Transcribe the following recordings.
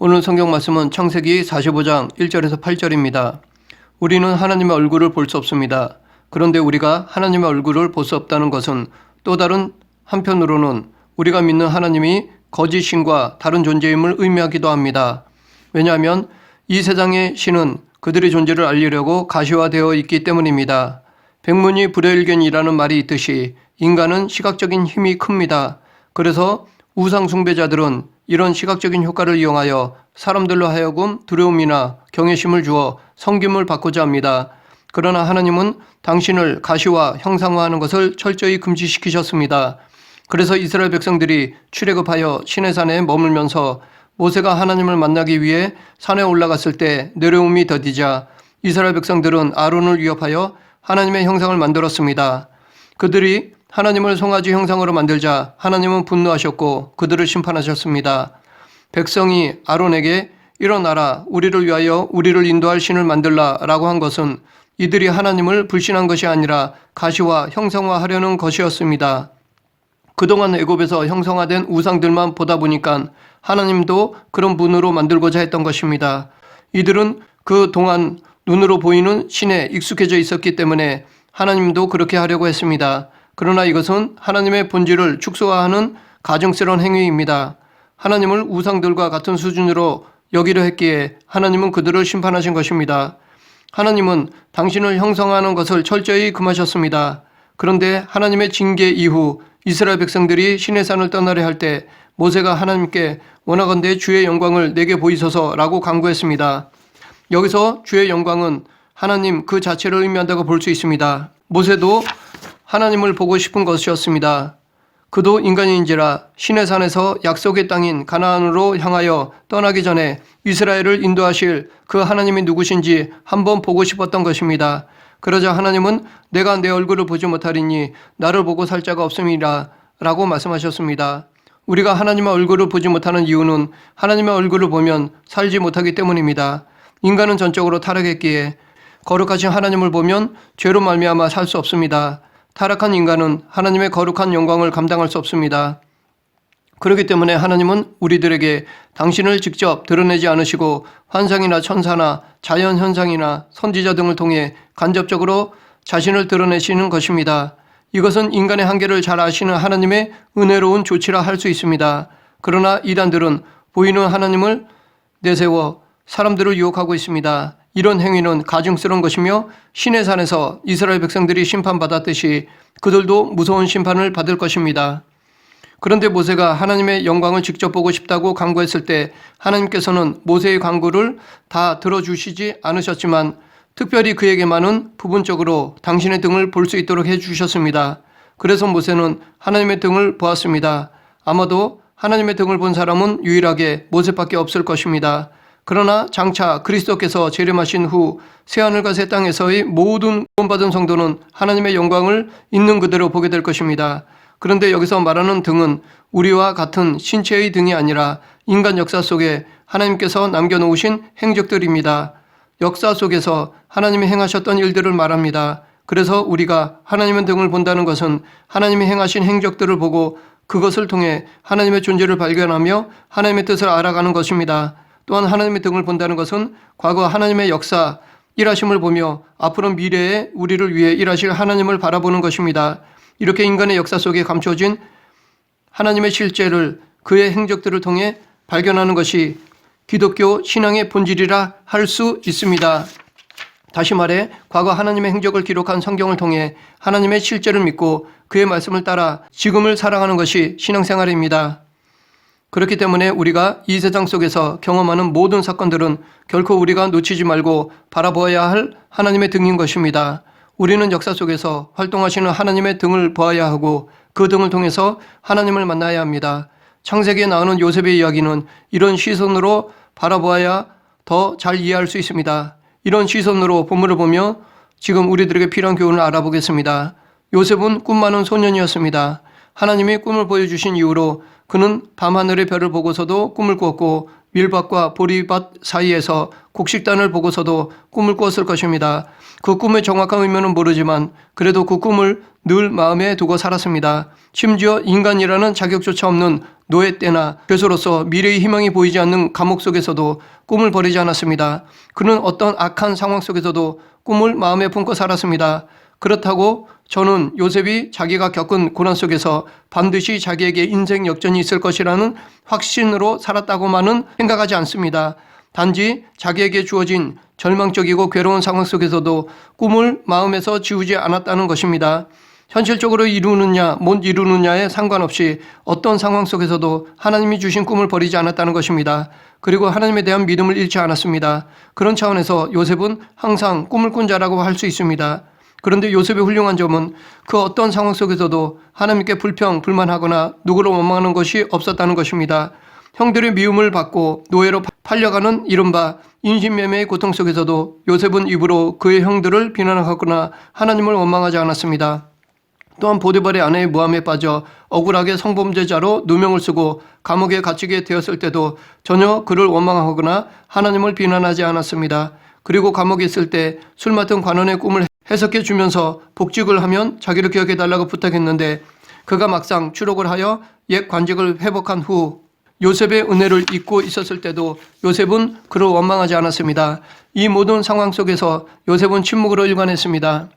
오늘 성경 말씀은 창세기 45장 1절에서 8절입니다. 우리는 하나님의 얼굴을 볼 수 없습니다. 그런데 우리가 하나님의 얼굴을 볼 수 없다는 것은 또 다른 한편으로는 우리가 믿는 하나님이 거짓 신과 다른 존재임을 의미하기도 합니다. 왜냐하면 이 세상의 신은 그들의 존재를 알리려고 가시화되어 있기 때문입니다. 백문이 불여일견이라는 말이 있듯이 인간은 시각적인 힘이 큽니다. 그래서 우상 숭배자들은 이런 시각적인 효과를 이용하여 사람들로 하여금 두려움이나 경외심을 주어 섬김을 받고자 합니다. 그러나 하나님은 당신을 가시화, 형상화하는 것을 철저히 금지시키셨습니다. 그래서 이스라엘 백성들이 출애굽하여 시내산에 머물면서 모세가 하나님을 만나기 위해 산에 올라갔을 때 내려움이 더디자 이스라엘 백성들은 아론을 위협하여 하나님의 형상을 만들었습니다. 그들이 하나님을 송아지 형상으로 만들자 하나님은 분노하셨고 그들을 심판하셨습니다. 백성이 아론에게 일어나라 우리를 위하여 우리를 인도할 신을 만들라 라고 한 것은 이들이 하나님을 불신한 것이 아니라 가시화 형상화하려는 것이었습니다. 그동안 애굽에서 형성화된 우상들만 보다 보니까 하나님도 그런 분으로 만들고자 했던 것입니다. 이들은 그 동안 눈으로 보이는 신에 익숙해져 있었기 때문에 하나님도 그렇게 하려고 했습니다. 그러나 이것은 하나님의 본질을 축소화하는 가증스러운 행위입니다. 하나님을 우상들과 같은 수준으로 여기려 했기에 하나님은 그들을 심판하신 것입니다. 하나님은 당신을 형성하는 것을 철저히 금하셨습니다. 그런데 하나님의 징계 이후 이스라엘 백성들이 신의 산을 떠나려 할 때 모세가 하나님께 원하건대 주의 영광을 내게 보이소서라고 간구했습니다. 여기서 주의 영광은 하나님 그 자체를 의미한다고 볼 수 있습니다. 모세도 하나님을 보고 싶은 것이었습니다. 그도 인간인지라 신의 산에서 약속의 땅인 가나안으로 향하여 떠나기 전에 이스라엘을 인도하실 그 하나님이 누구신지 한번 보고 싶었던 것입니다. 그러자 하나님은 내가 내 얼굴을 보지 못하리니 나를 보고 살 자가 없음이라 라고 말씀하셨습니다. 우리가 하나님의 얼굴을 보지 못하는 이유는 하나님의 얼굴을 보면 살지 못하기 때문입니다. 인간은 전적으로 타락했기에 거룩하신 하나님을 보면 죄로 말미암아 살 수 없습니다. 타락한 인간은 하나님의 거룩한 영광을 감당할 수 없습니다. 그렇기 때문에 하나님은 우리들에게 당신을 직접 드러내지 않으시고 환상이나 천사나 자연 현상이나 선지자 등을 통해 간접적으로 자신을 드러내시는 것입니다. 이것은 인간의 한계를 잘 아시는 하나님의 은혜로운 조치라 할 수 있습니다. 그러나 이단들은 보이는 하나님을 내세워 사람들을 유혹하고 있습니다. 이런 행위는 가증스러운 것이며 신의 산에서 이스라엘 백성들이 심판받았듯이 그들도 무서운 심판을 받을 것입니다. 그런데 모세가 하나님의 영광을 직접 보고 싶다고 간구했을 때 하나님께서는 모세의 간구를 다 들어주시지 않으셨지만 특별히 그에게만은 부분적으로 당신의 등을 볼 수 있도록 해주셨습니다. 그래서 모세는 하나님의 등을 보았습니다. 아마도 하나님의 등을 본 사람은 유일하게 모세밖에 없을 것입니다. 그러나 장차 그리스도께서 재림하신 후 새하늘과 새 땅에서의 모든 구원받은 성도는 하나님의 영광을 있는 그대로 보게 될 것입니다. 그런데 여기서 말하는 등은 우리와 같은 신체의 등이 아니라 인간 역사 속에 하나님께서 남겨놓으신 행적들입니다. 역사 속에서 하나님이 행하셨던 일들을 말합니다. 그래서 우리가 하나님의 등을 본다는 것은 하나님이 행하신 행적들을 보고 그것을 통해 하나님의 존재를 발견하며 하나님의 뜻을 알아가는 것입니다. 또한 하나님의 등을 본다는 것은 과거 하나님의 역사, 일하심을 보며 앞으로 미래에 우리를 위해 일하실 하나님을 바라보는 것입니다. 이렇게 인간의 역사 속에 감춰진 하나님의 실제를 그의 행적들을 통해 발견하는 것이 기독교 신앙의 본질이라 할 수 있습니다. 다시 말해 과거 하나님의 행적을 기록한 성경을 통해 하나님의 실제를 믿고 그의 말씀을 따라 지금을 살아가는 것이 신앙생활입니다. 그렇기 때문에 우리가 이 세상 속에서 경험하는 모든 사건들은 결코 우리가 놓치지 말고 바라보아야 할 하나님의 등인 것입니다. 우리는 역사 속에서 활동하시는 하나님의 등을 보아야 하고 그 등을 통해서 하나님을 만나야 합니다. 창세기에 나오는 요셉의 이야기는 이런 시선으로 바라보아야 더 잘 이해할 수 있습니다. 이런 시선으로 본문을 보며 지금 우리들에게 필요한 교훈을 알아보겠습니다. 요셉은 꿈 많은 소년이었습니다. 하나님이 꿈을 보여주신 이후로 그는 밤하늘의 별을 보고서도 꿈을 꾸었고 밀밭과 보리밭 사이에서 곡식단을 보고서도 꿈을 꾸었을 것입니다. 그 꿈의 정확한 의미는 모르지만 그래도 그 꿈을 늘 마음에 두고 살았습니다. 심지어 인간이라는 자격조차 없는 노예 때나 죄수로서 미래의 희망이 보이지 않는 감옥 속에서도 꿈을 버리지 않았습니다. 그는 어떤 악한 상황 속에서도 꿈을 마음에 품고 살았습니다. 그렇다고 저는 요셉이 자기가 겪은 고난 속에서 반드시 자기에게 인생 역전이 있을 것이라는 확신으로 살았다고만은 생각하지 않습니다. 단지 자기에게 주어진 절망적이고 괴로운 상황 속에서도 꿈을 마음에서 지우지 않았다는 것입니다. 현실적으로 이루느냐 못 이루느냐에 상관없이 어떤 상황 속에서도 하나님이 주신 꿈을 버리지 않았다는 것입니다. 그리고 하나님에 대한 믿음을 잃지 않았습니다. 그런 차원에서 요셉은 항상 꿈을 꾼 자라고 할 수 있습니다. 그런데 요셉의 훌륭한 점은 그 어떤 상황 속에서도 하나님께 불평, 불만하거나 누구를 원망하는 것이 없었다는 것입니다. 형들의 미움을 받고 노예로 팔려가는 이른바 인신매매의 고통 속에서도 요셉은 입으로 그의 형들을 비난하거나 하나님을 원망하지 않았습니다. 또한 보디발의 아내의 모함에 빠져 억울하게 성범죄자로 누명을 쓰고 감옥에 갇히게 되었을 때도 전혀 그를 원망하거나 하나님을 비난하지 않았습니다. 그리고 감옥에 있을 때 술 맡은 관원의 꿈을 해석해 주면서 복직을 하면 자기를 기억해 달라고 부탁했는데 그가 막상 추록을 하여 옛 관직을 회복한 후 요셉의 은혜를 잊고 있었을 때도 요셉은 그를 원망하지 않았습니다. 이 모든 상황 속에서 요셉은 침묵으로 일관했습니다.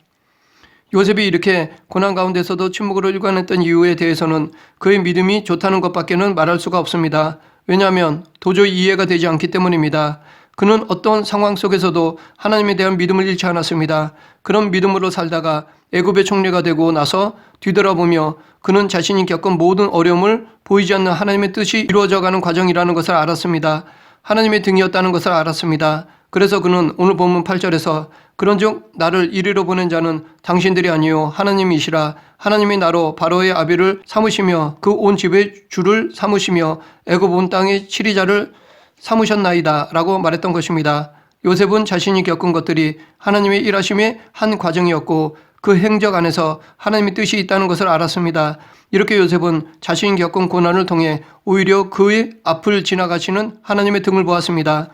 요셉이 이렇게 고난 가운데서도 침묵으로 일관했던 이유에 대해서는 그의 믿음이 좋다는 것밖에는 말할 수가 없습니다. 왜냐하면 도저히 이해가 되지 않기 때문입니다. 그는 어떤 상황 속에서도 하나님에 대한 믿음을 잃지 않았습니다. 그런 믿음으로 살다가 애굽의 총리가 되고 나서 뒤돌아보며 그는 자신이 겪은 모든 어려움을 보이지 않는 하나님의 뜻이 이루어져가는 과정이라는 것을 알았습니다. 하나님의 등이었다는 것을 알았습니다. 그래서 그는 오늘 본문 8절에서 그런즉 나를 이리로 보낸 자는 당신들이 아니요 하나님이시라 하나님이 나로 바로의 아비를 삼으시며 그 온 집의 주를 삼으시며 애굽 온 땅의 치리자를 삼으셨나이다 라고 말했던 것입니다. 요셉은 자신이 겪은 것들이 하나님의 일하심의 한 과정이었고 그 행적 안에서 하나님의 뜻이 있다는 것을 알았습니다. 이렇게 요셉은 자신이 겪은 고난을 통해 오히려 그의 앞을 지나가시는 하나님의 등을 보았습니다.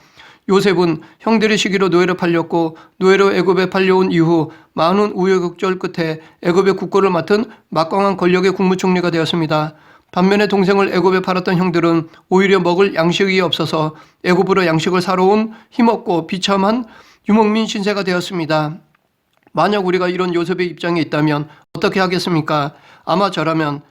요셉은 형들의 시기로 노예로 팔렸고 노예로 애굽에 팔려온 이후 많은 우여곡절 끝에 애굽의 국고를 맡은 막강한 권력의 국무총리가 되었습니다. 반면에 동생을 애굽에 팔았던 형들은 오히려 먹을 양식이 없어서 애굽으로 양식을 사러 온 힘없고 비참한 유목민 신세가 되었습니다. 만약 우리가 이런 요셉의 입장에 있다면 어떻게 하겠습니까? 아마 저라면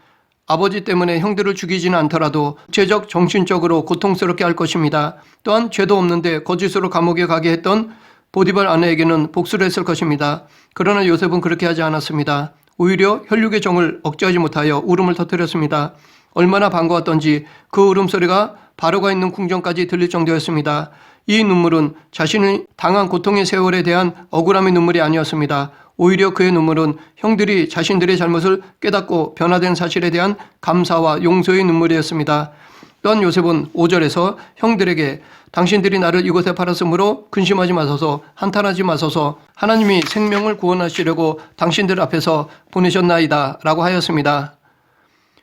아버지 때문에 형들을 죽이지는 않더라도 육체적 정신적으로 고통스럽게 할 것입니다. 또한 죄도 없는데 거짓으로 감옥에 가게 했던 보디발 아내에게는 복수를 했을 것입니다. 그러나 요셉은 그렇게 하지 않았습니다. 오히려 혈육의 정을 억제하지 못하여 울음을 터뜨렸습니다. 얼마나 반가웠던지 그 울음소리가 바로가 있는 궁전까지 들릴 정도였습니다. 이 눈물은 자신이 당한 고통의 세월에 대한 억울함의 눈물이 아니었습니다. 오히려 그의 눈물은 형들이 자신들의 잘못을 깨닫고 변화된 사실에 대한 감사와 용서의 눈물이었습니다. 또한 요셉은 5절에서 형들에게 당신들이 나를 이곳에 팔았으므로 근심하지 마소서 한탄하지 마소서 하나님이 생명을 구원하시려고 당신들 앞에서 보내셨나이다 라고 하였습니다.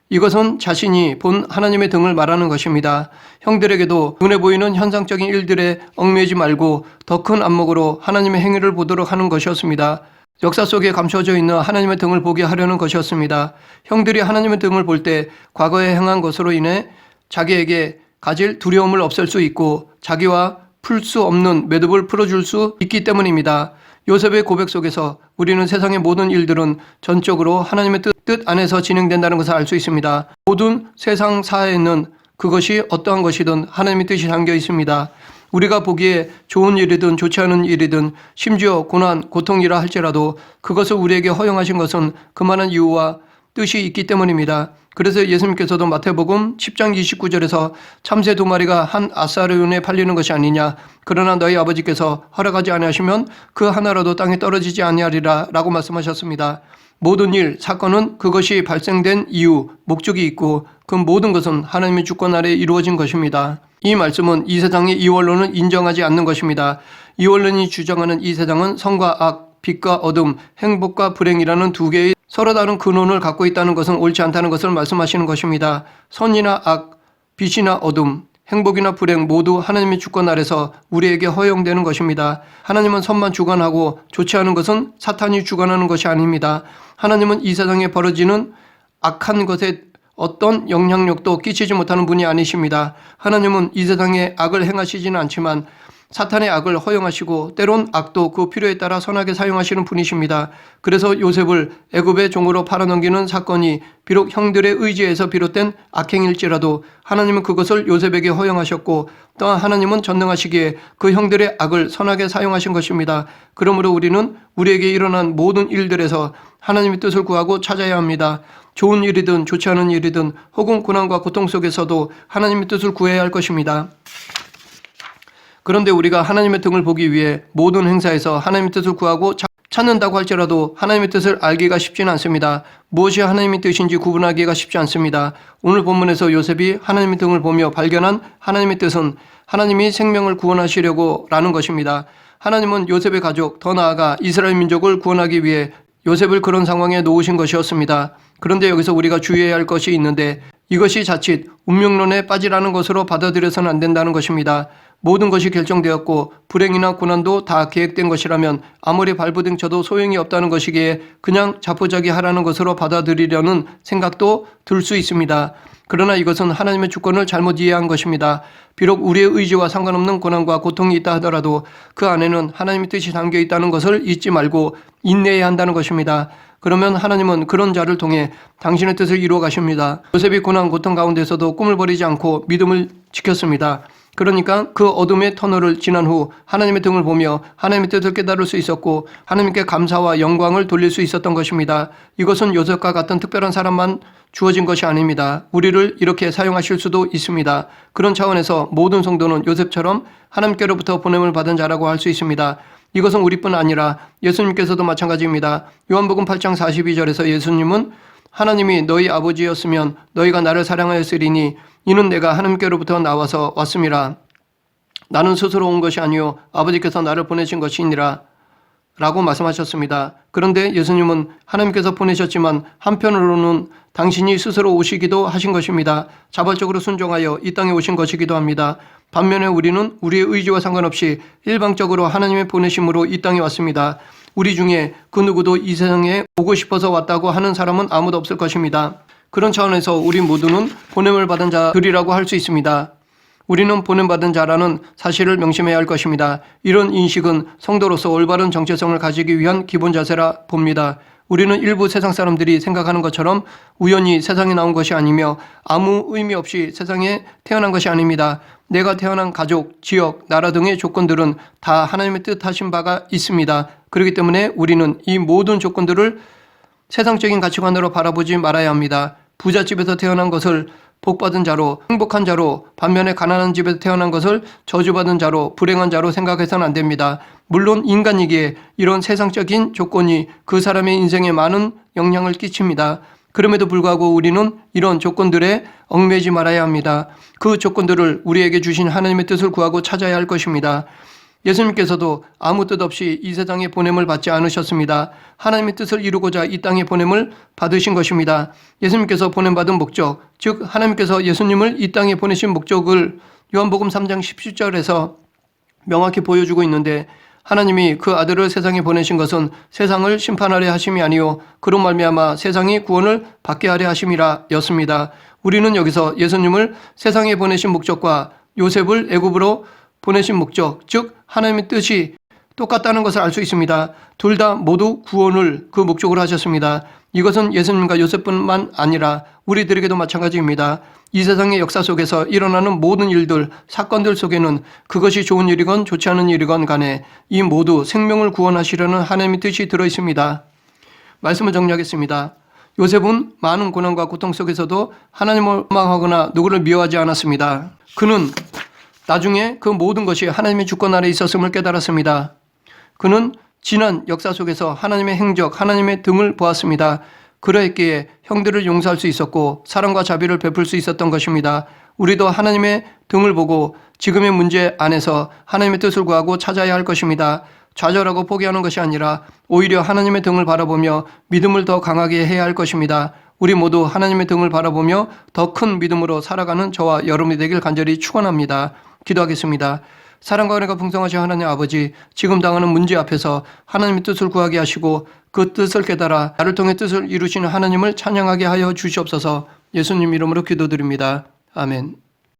이것은 자신이 본 하나님의 등을 말하는 것입니다. 형들에게도 눈에 보이는 현상적인 일들에 얽매이지 말고 더 큰 안목으로 하나님의 행위를 보도록 하는 것이었습니다. 역사 속에 감춰져 있는 하나님의 등을 보게 하려는 것이었습니다. 형들이 하나님의 등을 볼 때 과거에 행한 것으로 인해 자기에게 가질 두려움을 없앨 수 있고 자기와 풀 수 없는 매듭을 풀어줄 수 있기 때문입니다. 요셉의 고백 속에서 우리는 세상의 모든 일들은 전적으로 하나님의 뜻, 뜻 안에서 진행된다는 것을 알 수 있습니다. 모든 세상 사회에는 그것이 어떠한 것이든 하나님의 뜻이 담겨 있습니다. 우리가 보기에 좋은 일이든 좋지 않은 일이든 심지어 고난, 고통이라 할지라도 그것을 우리에게 허용하신 것은 그만한 이유와 뜻이 있기 때문입니다. 그래서 예수님께서도 마태복음 10장 29절에서 참새 두 마리가 한 아사르온에 팔리는 것이 아니냐. 그러나 너희 아버지께서 허락하지 아니하시면 그 하나라도 땅에 떨어지지 아니하리라 라고 말씀하셨습니다. 모든 일, 사건은 그것이 발생된 이유, 목적이 있고 그 모든 것은 하나님의 주권 아래 이루어진 것입니다. 이 말씀은 이 세상의 이원론을 인정하지 않는 것입니다. 이원론이 주장하는 이 세상은 성과 악, 빛과 어둠, 행복과 불행이라는 두 개의 서로 다른 근원을 갖고 있다는 것은 옳지 않다는 것을 말씀하시는 것입니다. 선이나 악, 빛이나 어둠, 행복이나 불행 모두 하나님의 주권 아래서 우리에게 허용되는 것입니다. 하나님은 선만 주관하고 좋지 않은 것은 사탄이 주관하는 것이 아닙니다. 하나님은 이 세상에 벌어지는 악한 것에 어떤 영향력도 끼치지 못하는 분이 아니십니다. 하나님은 이 세상에 악을 행하시지는 않지만 사탄의 악을 허용하시고 때론 악도 그 필요에 따라 선하게 사용하시는 분이십니다. 그래서 요셉을 애굽의 종으로 팔아넘기는 사건이 비록 형들의 의지에서 비롯된 악행일지라도 하나님은 그것을 요셉에게 허용하셨고 또한 하나님은 전능하시기에 그 형들의 악을 선하게 사용하신 것입니다. 그러므로 우리는 우리에게 일어난 모든 일들에서 하나님의 뜻을 구하고 찾아야 합니다. 좋은 일이든 좋지 않은 일이든 혹은 고난과 고통 속에서도 하나님의 뜻을 구해야 할 것입니다. 그런데 우리가 하나님의 등을 보기 위해 모든 행사에서 하나님의 뜻을 구하고 차- 찾는다고 할지라도 하나님의 뜻을 알기가 쉽지는 않습니다. 무엇이 하나님의 뜻인지 구분하기가 쉽지 않습니다. 오늘 본문에서 요셉이 하나님의 등을 보며 발견한 하나님의 뜻은 하나님이 생명을 구원하시려고 라는 것입니다. 하나님은 요셉의 가족, 더 나아가 이스라엘 민족을 구원하기 위해 요셉을 그런 상황에 놓으신 것이었습니다. 그런데 여기서 우리가 주의해야 할 것이 있는데 이것이 자칫 운명론에 빠지라는 것으로 받아들여서는 안 된다는 것입니다. 모든 것이 결정되었고 불행이나 고난도 다 계획된 것이라면 아무리 발부등 쳐도 소용이 없다는 것이기에 그냥 자포자기 하라는 것으로 받아들이려는 생각도 들 수 있습니다. 그러나 이것은 하나님의 주권을 잘못 이해한 것입니다. 비록 우리의 의지와 상관없는 고난과 고통이 있다 하더라도 그 안에는 하나님의 뜻이 담겨 있다는 것을 잊지 말고 인내해야 한다는 것입니다. 그러면 하나님은 그런 자를 통해 당신의 뜻을 이루어 가십니다. 요셉이 고난 고통 가운데서도 꿈을 버리지 않고 믿음을 지켰습니다. 그러니까 그 어둠의 터널을 지난 후 하나님의 등을 보며 하나님의 뜻을 깨달을 수 있었고 하나님께 감사와 영광을 돌릴 수 있었던 것입니다. 이것은 요셉과 같은 특별한 사람만 주어진 것이 아닙니다. 우리를 이렇게 사용하실 수도 있습니다. 그런 차원에서 모든 성도는 요셉처럼 하나님께로부터 보냄을 받은 자라고 할 수 있습니다. 이것은 우리뿐 아니라 예수님께서도 마찬가지입니다. 요한복음 8장 42절에서 예수님은 하나님이 너희 아버지였으면 너희가 나를 사랑하였으리니 이는 내가 하나님께로부터 나와서 왔음이라. 나는 스스로 온 것이 아니요 아버지께서 나를 보내신 것이니라. 라고 말씀하셨습니다. 그런데 예수님은 하나님께서 보내셨지만 한편으로는 당신이 스스로 오시기도 하신 것입니다. 자발적으로 순종하여 이 땅에 오신 것이기도 합니다. 반면에 우리는 우리의 의지와 상관없이 일방적으로 하나님의 보내심으로 이 땅에 왔습니다. 우리 중에 그 누구도 이 세상에 오고 싶어서 왔다고 하는 사람은 아무도 없을 것입니다. 그런 차원에서 우리 모두는 보냄을 받은 자들이라고 할 수 있습니다. 우리는 보냄받은 자라는 사실을 명심해야 할 것입니다. 이런 인식은 성도로서 올바른 정체성을 가지기 위한 기본 자세라 봅니다. 우리는 일부 세상 사람들이 생각하는 것처럼 우연히 세상에 나온 것이 아니며 아무 의미 없이 세상에 태어난 것이 아닙니다. 내가 태어난 가족, 지역, 나라 등의 조건들은 다 하나님의 뜻하신 바가 있습니다. 그렇기 때문에 우리는 이 모든 조건들을 세상적인 가치관으로 바라보지 말아야 합니다. 부잣집에서 태어난 것을 복받은 자로 행복한 자로 반면에 가난한 집에서 태어난 것을 저주받은 자로 불행한 자로 생각해서는 안 됩니다. 물론 인간이기에 이런 세상적인 조건이 그 사람의 인생에 많은 영향을 끼칩니다. 그럼에도 불구하고 우리는 이런 조건들에 얽매지 말아야 합니다. 그 조건들을 우리에게 주신 하나님의 뜻을 구하고 찾아야 할 것입니다. 예수님께서도 아무 뜻 없이 이 세상에 보냄을 받지 않으셨습니다. 하나님의 뜻을 이루고자 이 땅에 보냄을 받으신 것입니다. 예수님께서 보냄받은 목적, 즉 하나님께서 예수님을 이 땅에 보내신 목적을 요한복음 3장 17절에서 명확히 보여주고 있는데 하나님이 그 아들을 세상에 보내신 것은 세상을 심판하려 하심이 아니요 그로 말미암아 세상이 구원을 받게 하려 하심이라 였습니다. 우리는 여기서 예수님을 세상에 보내신 목적과 요셉을 애굽으로 보내신 목적, 즉 하나님의 뜻이 똑같다는 것을 알 수 있습니다. 둘 다 모두 구원을 그 목적으로 하셨습니다. 이것은 예수님과 요셉뿐만 아니라 우리들에게도 마찬가지입니다. 이 세상의 역사 속에서 일어나는 모든 일들, 사건들 속에는 그것이 좋은 일이건 좋지 않은 일이건 간에 이 모두 생명을 구원하시려는 하나님의 뜻이 들어 있습니다. 말씀을 정리하겠습니다. 요셉은 많은 고난과 고통 속에서도 하나님을 망하거나 누구를 미워하지 않았습니다. 그는 나중에 그 모든 것이 하나님의 주권 아래 있었음을 깨달았습니다. 그는 지난 역사 속에서 하나님의 행적, 하나님의 등을 보았습니다. 그러했기에 형들을 용서할 수 있었고 사랑과 자비를 베풀 수 있었던 것입니다. 우리도 하나님의 등을 보고 지금의 문제 안에서 하나님의 뜻을 구하고 찾아야 할 것입니다. 좌절하고 포기하는 것이 아니라 오히려 하나님의 등을 바라보며 믿음을 더 강하게 해야 할 것입니다. 우리 모두 하나님의 등을 바라보며 더 큰 믿음으로 살아가는 저와 여러분이 되길 간절히 축원합니다. 기도하겠습니다. 사랑과 은혜가 풍성하신 하나님 아버지, 지금 당하는 문제 앞에서 하나님의 뜻을 구하게 하시고 그 뜻을 깨달아 나를 통해 뜻을 이루시는 하나님을 찬양하게 하여 주시옵소서 예수님 이름으로 기도드립니다. 아멘.